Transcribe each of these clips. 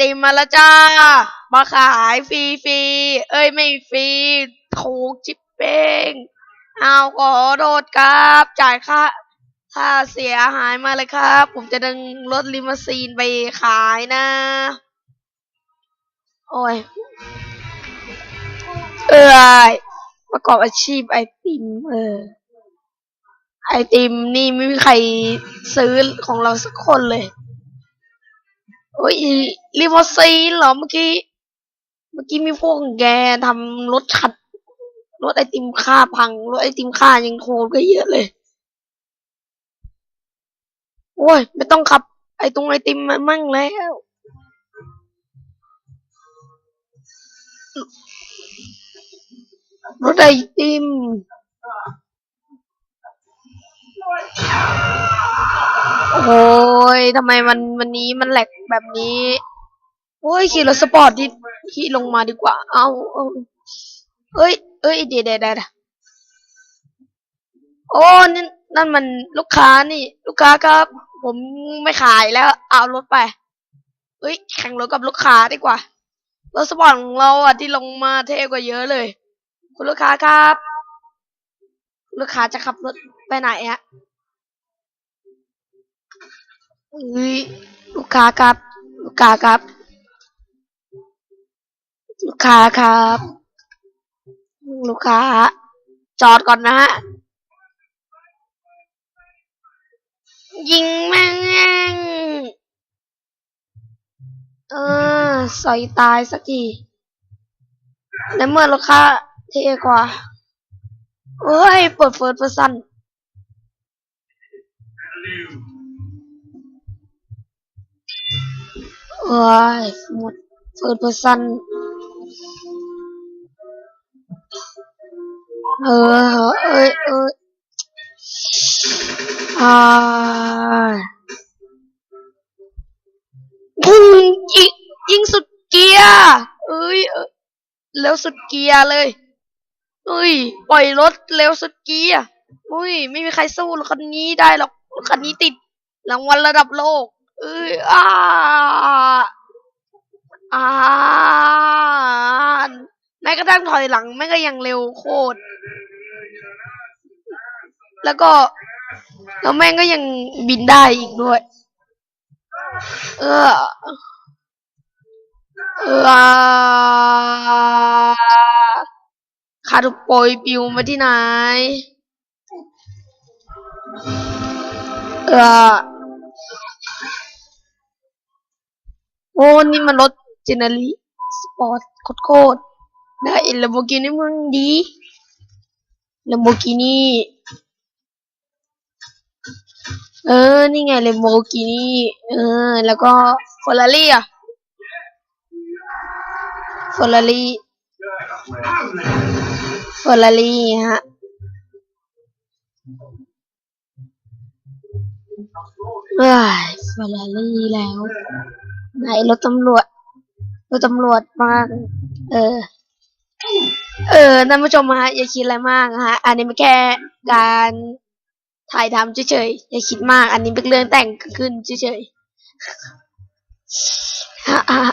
ติมมาแล้วจ้า มาขายฟรีฟรีเอ้ยไม่ฟรีถูกจิบเป้งเอาขอโทษครับ จ่ายค่าค่าเสียหายมาเลยครับ ผมจะดึงรถลิมูซีนไปขายนะ โอ้ย เอ้ยประกอบอาชีพไอติม เออ ไอติมนี่ไม่มีใครซื้อของเราสักคนเลย โอ้ยลิมูซีนเหรอเมื่อกี้ เมื่อกี้มีพวกแกทำรถขัด รถไอติมค่าพัง รถไอติมค่ายังโคตรก็เยอะเลย โอ้ย ไม่ต้องขับ ไอตรงไอติมมันมั่งแล้วรถไอติม โอ้ยทำไมมันวันนี้มันแหลกแบบนี้ โอ้ยขี่รถสปอร์ตที่ขี่ลงมาดีกว่า เอาเอาเอ้ย เอ้ยเดี๋ยวเดี๋ยวเดี๋ยวโอ้นั่นนั่นมันลูกค้านี่ ลูกค้าครับ ผมไม่ขายแล้ว เอารถไป เอ้ย แข่งรถกับลูกค้าดีกว่า รถสปอร์ตของเราอะที่ลงมาเท่กว่าเยอะเลย คุณลูกค้าครับ ลูกค้าจะขับรถไปไหนฮะ เฮ้ยลูกค้าครับ ลูกค้าครับ ลูกค้าครับ ลูกค้า จอดก่อนนะฮะยิงแม่งเออใส่ตายสักทีในเมื่อลูกค้าเทกว่าเอ้ยเปิดเฟิร์สเพอร์ซัน เอ้ยหมดเฟิร์สเพอร์ซันเออเอ้ยเอ้ยอ่ายิงยิงยิงสุดเกียร์เอ้ยเอ้ยแล้วสุดเกียร์เลยเอ้ย ปล่อยรถเร็วสุดเกียร์อุ้ย ไม่มีใครสู้รถคันนี้ได้หรอกรถคันนี้ติดรางวัลระดับโลก เอ้ยอ้าอาแม้กระทั่งถอยหลังแม่ก็ยังเร็วโคตร แล้วก็แล้วแม่งก็ยังบินได้อีกด้วย เออเออคารุโปรยปิวมาที่ไหน เออ โอ้นี่มันรถเจเนอรี่สปอร์ตโคตรๆได้ลัมโบกินี่มึงดีลัมโบกินี่เออ นี่ไงลัมโบกินี่เออ แล้วก็ฟอร์รารี่อะฟอร์รารี่ฟอร์รารี่ฮะ เอ้ยฟอร์รารี่แล้ว ไหนรถตำรวจรถตำรวจมาก เออ เออท่านผู้ชมฮะอย่าคิดอะไรมากฮะ อันนี้ไม่แค่การถ่ายทำเฉยๆอย่าคิดมาก อันนี้เป็นเรื่องแต่งขึ้นเฉยๆฮะฮะ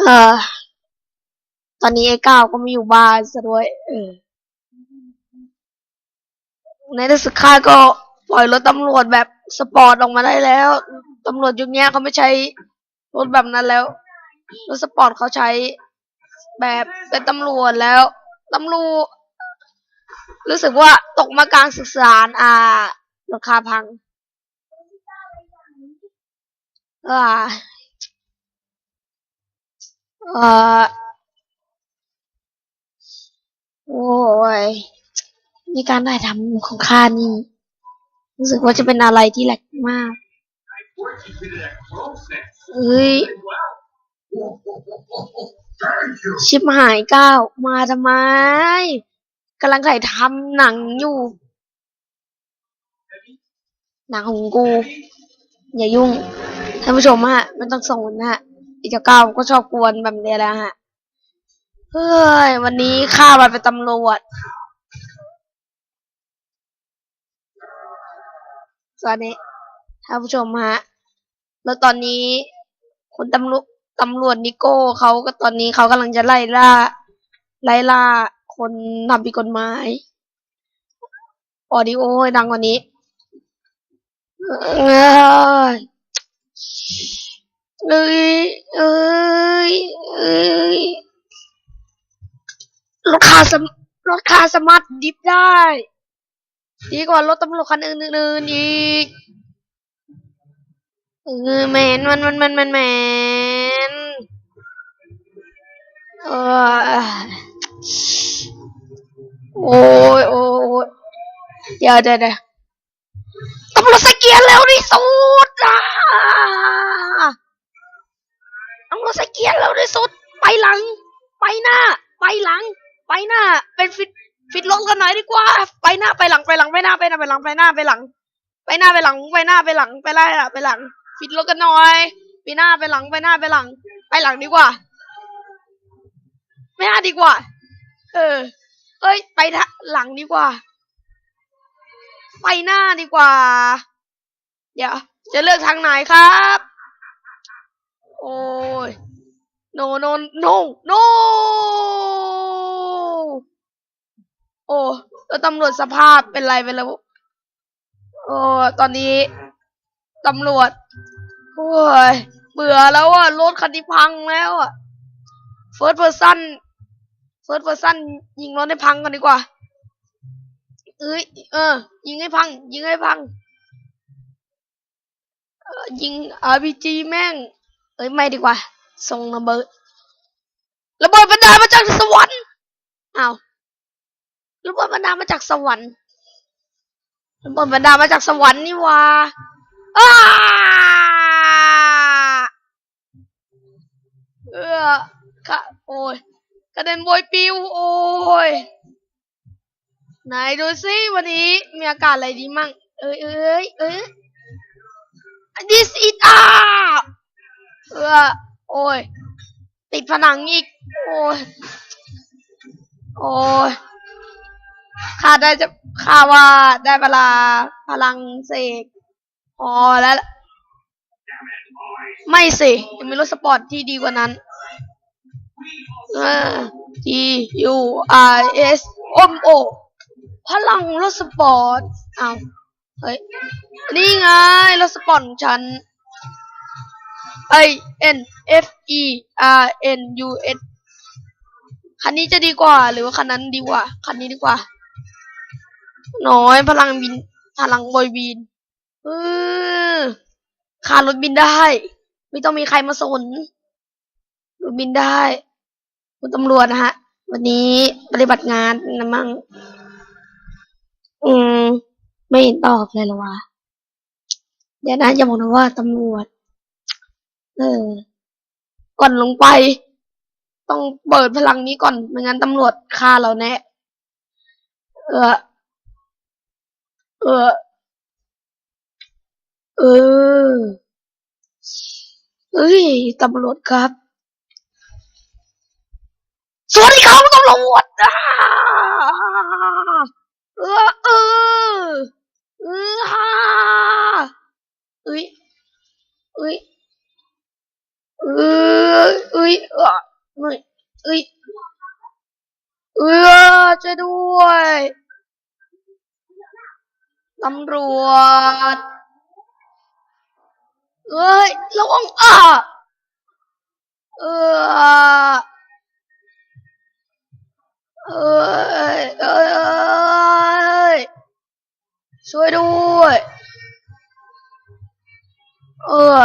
เออตอนนี้ไอ้ก้าวก็ไม่อยู่บ้านซะด้วย เออ ในที่สุดข้าก็ปล่อยรถตำรวจแบบสปอร์ตออกมาได้แล้ว ตำรวจยุคนี้เขาไม่ใช้รถแบบนั้นแล้วรถสปอร์ตเขาใช้แบบเป็นตำรวจแล้วตำรวจรู้สึกว่าตกมากลางศึกษาอ่าราคาพังอ่าเอ่อโอ้ยนี่การถ่ายทำของข้านี่ รู้สึกว่าจะเป็นอะไรที่แหลกมาก เฮ้ยชิบหายก้าวมาทำไมกำลังถ่ายทำหนังอยู่ หนังของกู อย่ายุ่งท่านผู้ชมฮะไม่ต้องสนนะฮะอีเจ้าก้าวก็ชอบกวนแบบนี้แหละฮะเฮ้ย วันนี้ข้ามาเป็นตำรวจสวัสดีท่านผู้ชมฮะ แล้วตอนนี้คนตำรวจตำรวจนิโก้เขาก็ตอนนี้เขากำลังจะไล่ล่า ไล่ล่า คนทำผิดกฎหมายออดิโอให้ดังกว่านี้เอ้ยเอ้ยเอ้ยเอ้ยรถคาสรถคาสามารถดิฟได้ ดีกว่ารถตำรวจคันอื่นๆอีก เออแมนมันมันมันมันแมนเออโอ้ยโอ้ยเดี๋ยวเดี๋ยวเดี๋ยวตำรวจสเกียร์เร็วที่สุดอะตำรวจสเกียร์เร็วที่สุด ไปหลัง ไปหน้า ไปหลัง ไปหน้า เป็นฟิตฟิตลงกันหน่อยดีกว่า ไปหน้าไปหลังไปหลังไปหน้าไปหน้าไปหลังไปหน้าไปหลัง ไปหน้าไปหลังไปหน้าไปหลังไปไล่ละไปหลัง ฟิตรถกันหน่อย ไปหน้าไปหลังไปหน้าไปหลัง ไปหลังดีกว่า ไม่น่าดีกว่า เออ เอ้ย ไปทะหลังดีกว่า ไปหน้าดีกว่า เดี๋ยว จะเลือกทางไหนครับ โอ้ย โนโนโนโนโอ้แล้วตำรวจสภาพเป็นไรไปแล้วโอ้ตอนนี้ ตำรวจโอ้ยเบื่อแล้วอะรถคันนี้พังแล้วอะเฟิร์สเพอร์ซันเฟิร์สเพอร์ซันยิงรถให้พังกันดีกว่าเอ้ยเออ ยิงให้พัง ยิงให้พังเอ่อยิง RPG แม่ง เอ้ยไม่ดีกว่าส่งระเบิดระเบิดบันดามาจากสวรรค์อ้าวระเบิดบันดามาจากสวรรค์ระเบิดบันดามาจากสวรรค์นี่ว่าอ้า เออกะโอ้ยกระเด็นโบยปิวโอ้ยไหนดูซิวันนี้มีอากาศอะไรดีมั่ง เอ้ยเอ้ยเอ้ย this is อ่าเออโอ้ย ติดผนังอีก โอ้ย โอ้ยข้าได้จะข้าว่าได้เวลาพลังเสก พอแล้ว ไม่สิ ยังมีรถสปอร์ตที่ดีกว่านั้นอ T U R S O M O พลังรถสปอร์ตอ้าวเฮ้ย นี่ไง รถสปอร์ตของฉัน I N F E R N U S คันนี้จะดีกว่า หรือว่าคันนั้นดีกว่า คันนี้ดีกว่า น้อยพลังบินพลังบอยบิน เออขารถบินได้ ไม่ต้องมีใครมาสนรถบินได้ คุณตำรวจนะฮะ วันนี้ปฏิบัติงานนะมั่งอืม ไม่เห็นตอบเลยหรอวะ เดี๋ยวนะอย่าบอกนะว่าตำรวจ เออ ก่อนลงไป ต้องเปิดพลังนี้ก่อนไม่งั้นตำรวจฆ่าเราแน่ เออ เออ เออเอ้ย ตำรวจครับ สวัสดีครับตำรวจอ่าเออเออเออฮ่าเอ้ยเอ้ยเอ้ยเอ้ยเอ้ยเอ้ยเอ้ยเออช่วยด้วย ตำรวจ เอ้ยระวังอะเออเอ้ยเอ้ยเอ้ยช่วยด้วยเออ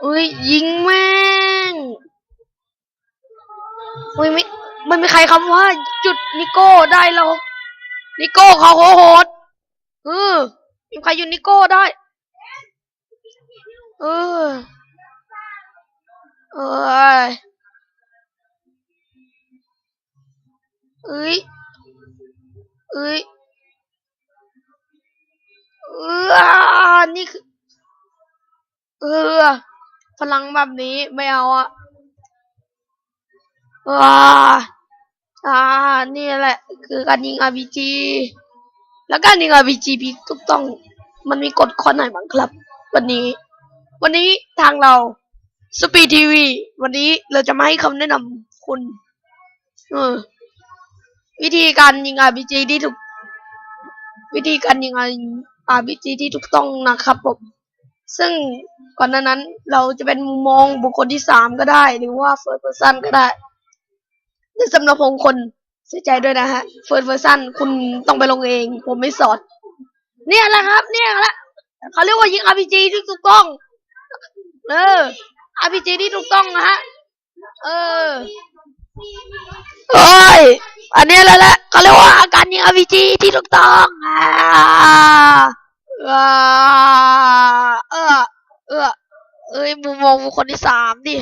เอ้ยยิงแม่งเฮ้ยไม่ไม่มีใครคำว่า จุดนิโก้ได้หรอกนิโก้เขาโหดเออมีใครยุดนิโก้ได้ เออเอ้ยเอ้ยเอ้ยเออนี่คือ เออ พลังแบบนี้ไม่เอาอะว้าอ่า นี่แหละ คือการยิง RPG แล้วการยิง RPG พี่ต้อง มันมีกฎข้อไหนบ้างครับ วันนี้ วันนี้ทางเราสปีดทีวีวันนี้เราจะมาให้คำแนะนำคุณ เออ วิธีการยิง RPG ที่ถูก วิธีการยิง RPG ที่ถูกต้องนะครับผมซึ่งก่อนหน้านั้นเราจะเป็นมุมมองบุคคลที่สามก็ได้ หรือว่า first person ก็ได้แต่สำหรับผมคนเสียใจด้วยนะฮะ first person คุณต้องไปลงเอง ผมไม่สอน เนี่ยแหละครับ เนี่ยแหละเขาเรียกว่ายิง RPG ที่ถูกต้อง เออ RPG ที่ถูกต้องนะฮะ เออโอ้ย อันนี้แหละแหละเขาเรียกว่าอาการยิง RPG ที่ถูกต้องอ่าอ่าเออ เออ เอ้ยมุมมองบุคคลที่สามดิ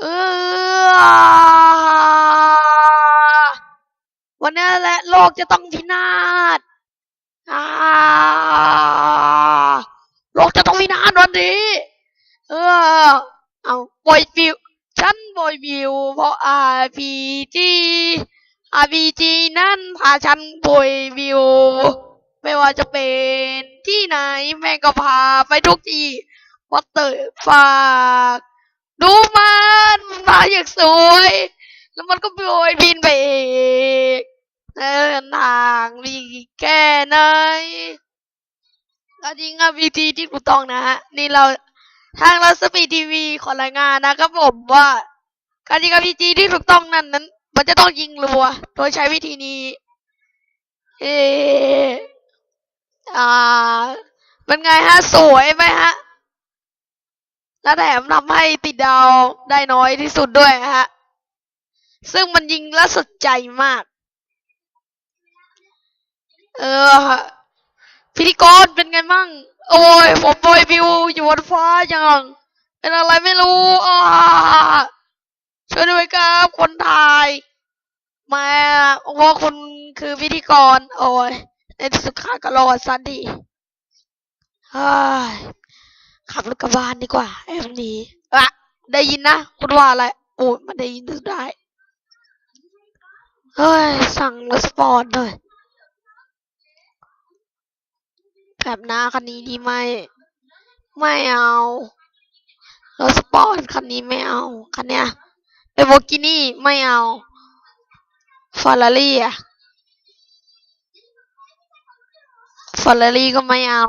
เออ วันนี้แหละโลกจะต้องพินาศอ่าโลกจะต้องพินาศวันนี้ เออเอาบอยวิวฉันบอยวิวเพราะ RPG RPG นั่นพาฉันบอยวิวไม่ว่าจะเป็นที่ไหนแม่ก็พาไปทุกที่วัดเตอร์ฝากดูมันมันมาอย่างสวย แล้วมันก็โบยบินไปเองเดินทางมีแค่ไหนก็จริงอะวีทีที่ถูกต้องนะฮะ นี่เรา ทางราสปีทีวีขอรายงานนะครับผมว่า การยิง RPG ที่ถูกต้องนั้นนั้น มันจะต้องยิงรัว โดยใช้วิธีนี้ เอออ่าเป็นไงฮะ สวยไหมฮะ และแถมทำให้ติดดาวได้น้อยที่สุดด้วยฮะ ซึ่งมันยิงแล้วสดใจมาก เออ พิธีกรเป็นไงมั่ง โอ้ยผมบอยวิวอยู่บนฟ้าอยังเป็นอะไรไม่รู้อ่าช่วยด้วยครับคนถ่ายมาเพราะคุณคือพิธีกร โอ้ยในสุขาก็รอดสันทีขับรถกลับบ้านดีกว่าไอ้คนนี้อะได้ยินนะคุณว่าอะไรโอ้ยมันได้ยินได้เฮ้ย สั่งรถสปอร์ตเลย แบบหน้าคันนี้ดีไหมไม่เอารถสปอร์ตคันนี้ไม่เอา คันเนี้ยเอโวกินี่ไม่เอาฟอร์รารี่อะฟอร์รารี่ก็ไม่เอา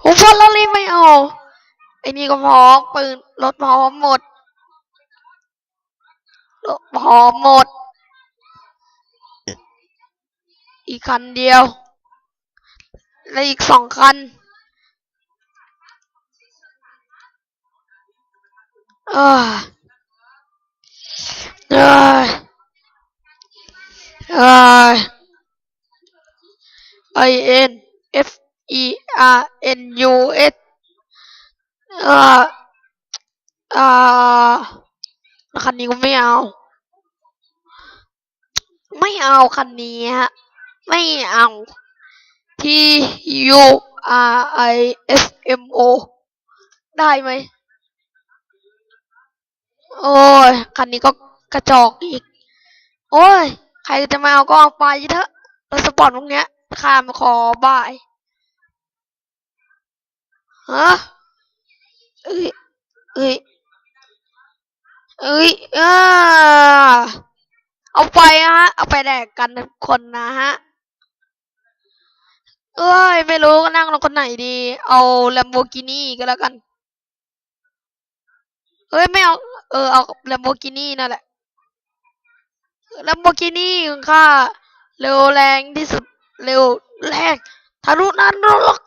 โอ้ฟอร์รารี่ไม่เอาไอ้นี่ก็พร้อมปืนรถพร้อมหมดรถพร้อมหมด อีกคันเดียว และอีกสองคัน เออเออเออ I N F E R N U S เออเออคันนี้ก็ไม่เอา ไม่เอาคันนี้ฮะ ไม่เอา T U R I S M O ได้ไหม โอ้ย คันนี้ก็กระจอกอีก โอ้ย ใครจะมาเอาก็เอาไปเถอะรถสปอร์ตพวกเนี้ยข้ามขอบายฮะเอ้ย เอ้ย เอ้ยเออเอาไปฮะ เอาไปแดกกันทุกคนนะฮะ เอ้ย ไม่รู้ก็นั่งรถคนไหนดี เอาแลมโบกินี่ก็แล้วกัน เอ้ย ไม่เอา เออ เอาแลมโบกินี่นั่นแหละแลมโบกินี่ของข้าเร็วแรงที่สุด เร็วแรงทะลุนั้นรก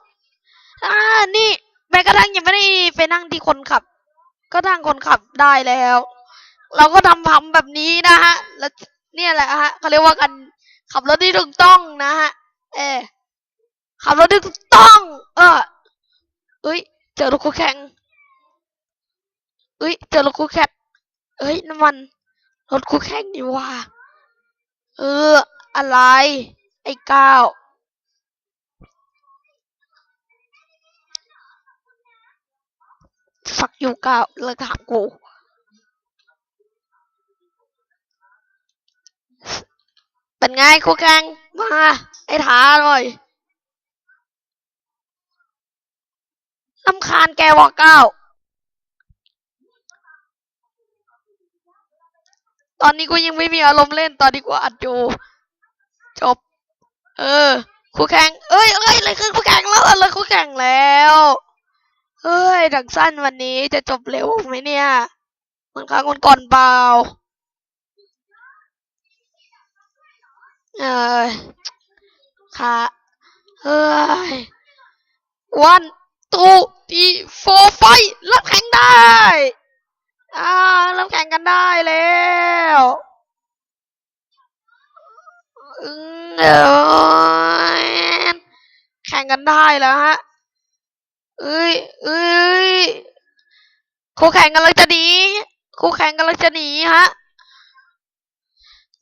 อ่า นี่แม้กระทั่งยังไม่ได้ไปนั่งที่คนขับ ก็นั่งคนขับได้แล้ว เราก็ทำทำแบบนี้นะฮะ แล้วเนี่ยแหละฮะเขาเรียกว่ากันขับรถที่ถูกต้องนะฮะ เออ ขับรถถูกต้อง เออเอ้ย เจอรถคู่แข่งเอ้ย เจอรถคู่แข่งเอ้ยน้ำมัน รถคู่แข่งนี่ว่า เออ อะไร ไอ้ก้าวฝักอยู่ก้าวเลิกถามกูเป็นไงคู่แข่งมาไอ้ท้าหน่อย ลำคาญแกวะก้า ตอนนี้กูยังไม่มีอารมณ์เล่น ตอนนี้กูอัดอยู่ จบ เออ คู่แข่ง เอ้ยเอ้ยอะไรคือคู่แข่งแล้วอะไรคู่แข่งแล้วเฮ้ย ดังสั้นวันนี้จะจบเร็วไหมเนี่ยเหมือนครั้งก่อนเปล่า เอ้ยค่ะเฮ้ยวันตู ทีโฟไฟเริ่มแข่งได้ อ่าเริ่มแข่งกันได้แล้วเออแข่งกันได้แล้วฮะ เอ้ยเอ้ยคู่แข่งกำลังจะหนีคู่แข่งกำลังจะหนีฮะ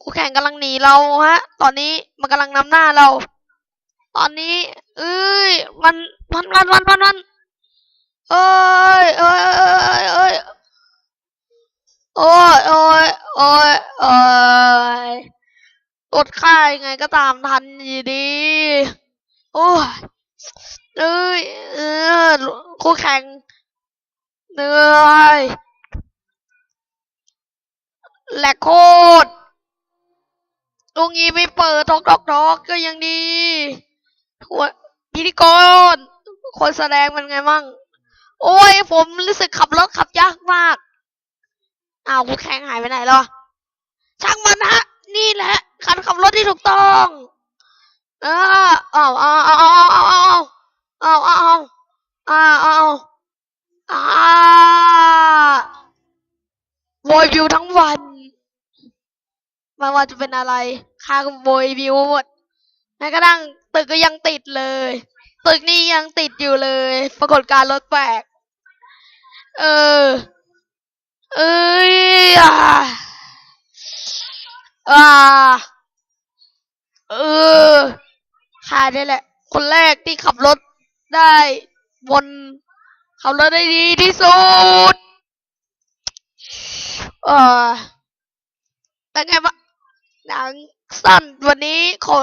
คู่แข่งกำลังหนีเราฮะ ตอนนี้มันกำลังนำหน้าเรา ตอนนี้ เอ้ย มันมันมันมันมัน มันเอ้ยเอ้ยเอ้ยเอ้ยโอ้ยโอ้ยโอ้ยโอ้ยกดค่ายังไงก็ตามทันอยู่ดี โอ้ยเอ้ยเออคู่แข่งเหนื่อยแหลกโคตรลุงงี้ไม่เปิดทอกทอกทอกก็ยังดีหัวพิธีกรคนแสดงเป็นไงมั่ง โอ้ยผมรู้สึกขับรถขับยากมาก อ้าวคู่แข่งหายไปไหนแล้วช่างมันฮะ นี่แหละคันขับรถที่ถูกต้อง เออเอาเอาเอาเอาเอาเอาเอาเอาเอาเอาเอาอ่าโวยวิวทั้งวันไม่ว่าจะเป็นอะไร ค่าก็โวยวิวหมดแม้กระทั่งตึกก็ยังติดเลย ตึกนี้ยังติดอยู่เลย ปรากฏการรถแปลก เออ เอ้ยอ่าอ่าเออข้านี่แหละ คนแรกที่ขับรถได้บนขับรถได้ดีที่สุดเออเป็นไงบ้างหนังสั้นวันนี้ขอ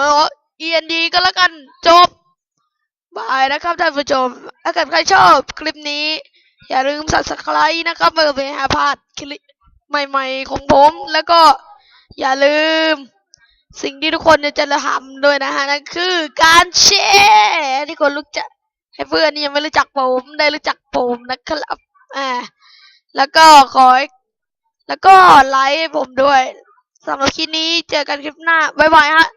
END ก็แล้วกันจบ บายนะครับท่านผู้ชม ถ้าเกิดใครชอบคลิปนี้ อย่าลืม subscribe นะครับเพื่อไม่ให้พลาดคลิปใหม่ๆของผม แล้วก็อย่าลืม สิ่งที่ทุกคนจะจะทำด้วยนะฮะนั่นคือการแชร์ที่คนรู้จักให้เพื่อนที่ยังไม่รู้จักผมได้รู้จักผมนะครับอ่าแล้วก็ขอแล้วก็ไลค์ผมด้วยสำหรับคลิปนี้เจอกันคลิปหน้า บ๊ายบายฮะ